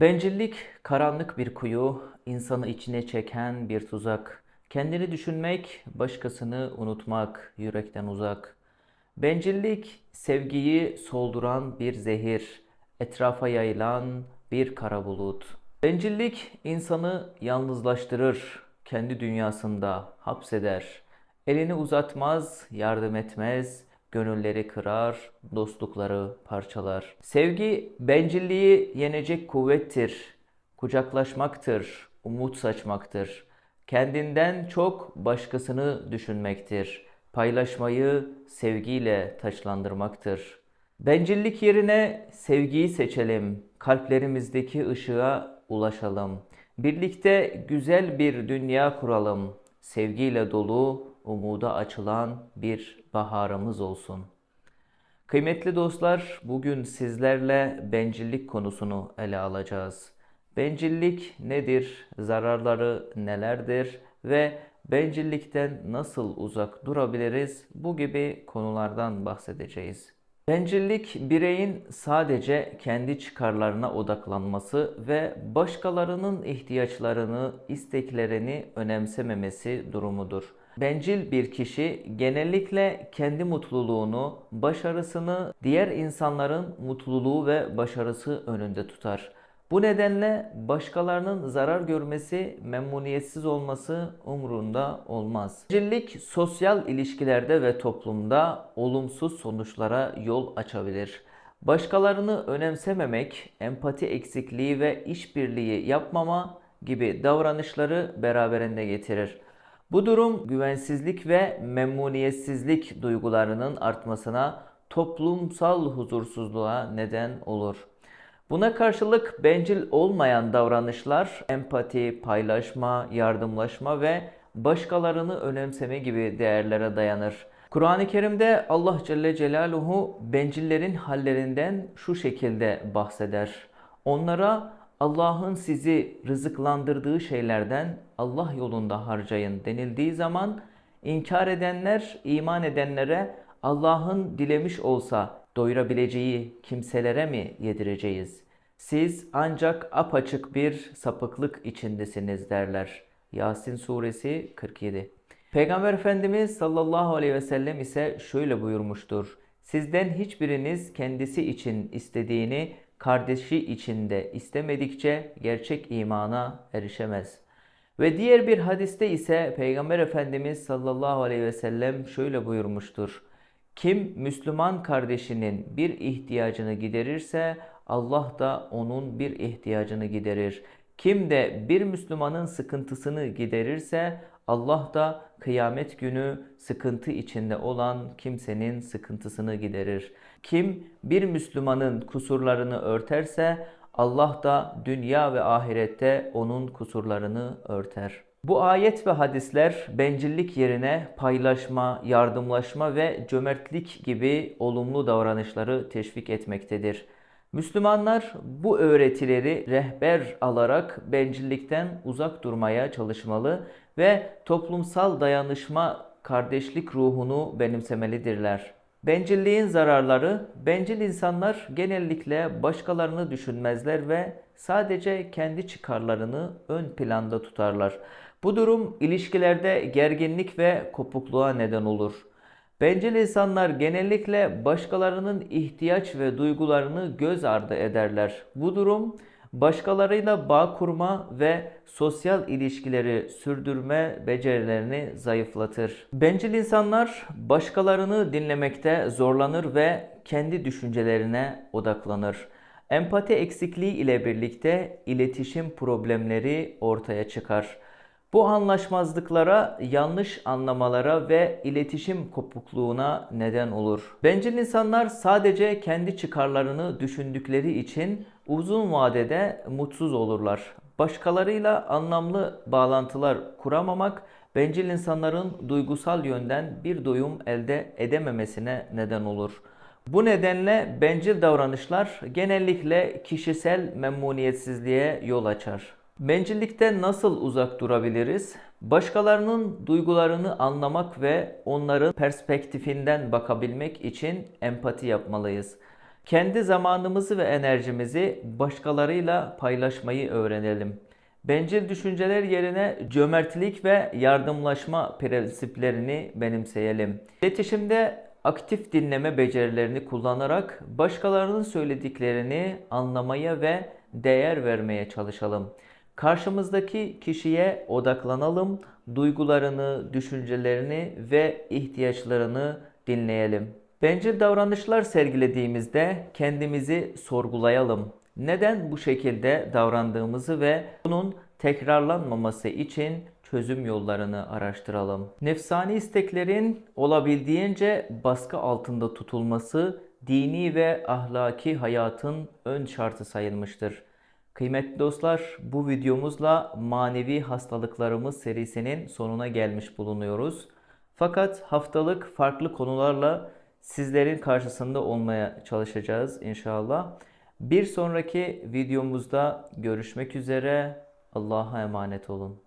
Bencillik karanlık bir kuyu, insanı içine çeken bir tuzak. Kendini düşünmek, başkasını unutmak, yürekten uzak. Bencillik sevgiyi solduran bir zehir, etrafa yayılan bir kara bulut. Bencillik insanı yalnızlaştırır, kendi dünyasında hapseder. Elini uzatmaz, yardım etmez, gönülleri kırar, dostlukları parçalar. Sevgi bencilliği yenecek kuvvettir, kucaklaşmaktır, umut saçmaktır. Kendinden çok başkasını düşünmektir. Paylaşmayı sevgiyle taçlandırmaktır. Bencillik yerine sevgiyi seçelim. Kalplerimizdeki ışığa ulaşalım. Birlikte güzel bir dünya kuralım. Sevgiyle dolu, umuda açılan bir baharımız olsun. Kıymetli dostlar, bugün sizlerle bencillik konusunu ele alacağız. Bencillik nedir? Zararları nelerdir? Ve bencillikten nasıl uzak durabiliriz? Bu gibi konulardan bahsedeceğiz. Bencillik bireyin sadece kendi çıkarlarına odaklanması ve başkalarının ihtiyaçlarını, isteklerini önemsememesi durumudur. Bencil bir kişi genellikle kendi mutluluğunu, başarısını diğer insanların mutluluğu ve başarısı önünde tutar. Bu nedenle başkalarının zarar görmesi, memnuniyetsiz olması umrunda olmaz. Bencillik sosyal ilişkilerde ve toplumda olumsuz sonuçlara yol açabilir. Başkalarını önemsememek, empati eksikliği ve işbirliği yapmama gibi davranışları beraberinde getirir. Bu durum güvensizlik ve memnuniyetsizlik duygularının artmasına, toplumsal huzursuzluğa neden olur. Buna karşılık bencil olmayan davranışlar empati, paylaşma, yardımlaşma ve başkalarını önemseme gibi değerlere dayanır. Kur'an-ı Kerim'de Allah Celle Celaluhu bencillerin hallerinden şu şekilde bahseder. Onlara Allah'ın sizi rızıklandırdığı şeylerden Allah yolunda harcayın denildiği zaman inkar edenler iman edenlere Allah'ın dilemiş olsa doyurabileceği kimselere mi yedireceğiz? Siz ancak apaçık bir sapıklık içindesiniz derler. Yasin suresi 47. Peygamber Efendimiz sallallahu aleyhi ve sellem ise şöyle buyurmuştur. Sizden hiçbiriniz kendisi için istediğini kardeşi için de istemedikçe gerçek imana erişemez. Ve diğer bir hadiste ise Peygamber Efendimiz sallallahu aleyhi ve sellem şöyle buyurmuştur. Kim Müslüman kardeşinin bir ihtiyacını giderirse Allah da onun bir ihtiyacını giderir. Kim de bir Müslümanın sıkıntısını giderirse Allah da kıyamet günü sıkıntı içinde olan kimsenin sıkıntısını giderir. Kim bir Müslümanın kusurlarını örterse Allah da dünya ve ahirette onun kusurlarını örter. Bu ayet ve hadisler bencillik yerine paylaşma, yardımlaşma ve cömertlik gibi olumlu davranışları teşvik etmektedir. Müslümanlar bu öğretileri rehber alarak bencillikten uzak durmaya çalışmalı ve toplumsal dayanışma, kardeşlik ruhunu benimsemelidirler. Bencilliğin zararları, bencil insanlar genellikle başkalarını düşünmezler ve sadece kendi çıkarlarını ön planda tutarlar. Bu durum ilişkilerde gerginlik ve kopukluğa neden olur. Bencil insanlar genellikle başkalarının ihtiyaç ve duygularını göz ardı ederler. Bu durum başkalarıyla bağ kurma ve sosyal ilişkileri sürdürme becerilerini zayıflatır. Bencil insanlar başkalarını dinlemekte zorlanır ve kendi düşüncelerine odaklanır. Empati eksikliği ile birlikte iletişim problemleri ortaya çıkar. Bu anlaşmazlıklara, yanlış anlamalara ve iletişim kopukluğuna neden olur. Bencil insanlar sadece kendi çıkarlarını düşündükleri için uzun vadede mutsuz olurlar. Başkalarıyla anlamlı bağlantılar kuramamak bencil insanların duygusal yönden bir doyum elde edememesine neden olur. Bu nedenle bencil davranışlar genellikle kişisel memnuniyetsizliğe yol açar. Bencillikten nasıl uzak durabiliriz? Başkalarının duygularını anlamak ve onların perspektifinden bakabilmek için empati yapmalıyız. Kendi zamanımızı ve enerjimizi başkalarıyla paylaşmayı öğrenelim. Bencil düşünceler yerine cömertlik ve yardımlaşma prensiplerini benimseyelim. İletişimde aktif dinleme becerilerini kullanarak başkalarının söylediklerini anlamaya ve değer vermeye çalışalım. Karşımızdaki kişiye odaklanalım, duygularını, düşüncelerini ve ihtiyaçlarını dinleyelim. Bencil davranışlar sergilediğimizde kendimizi sorgulayalım. Neden bu şekilde davrandığımızı ve bunun tekrarlanmaması için çözüm yollarını araştıralım. Nefsani isteklerin olabildiğince baskı altında tutulması dini ve ahlaki hayatın ön şartı sayılmıştır. Kıymetli dostlar, bu videomuzla manevi hastalıklarımız serisinin sonuna gelmiş bulunuyoruz. Fakat haftalık farklı konularla sizlerin karşısında olmaya çalışacağız inşallah. Bir sonraki videomuzda görüşmek üzere. Allah'a emanet olun.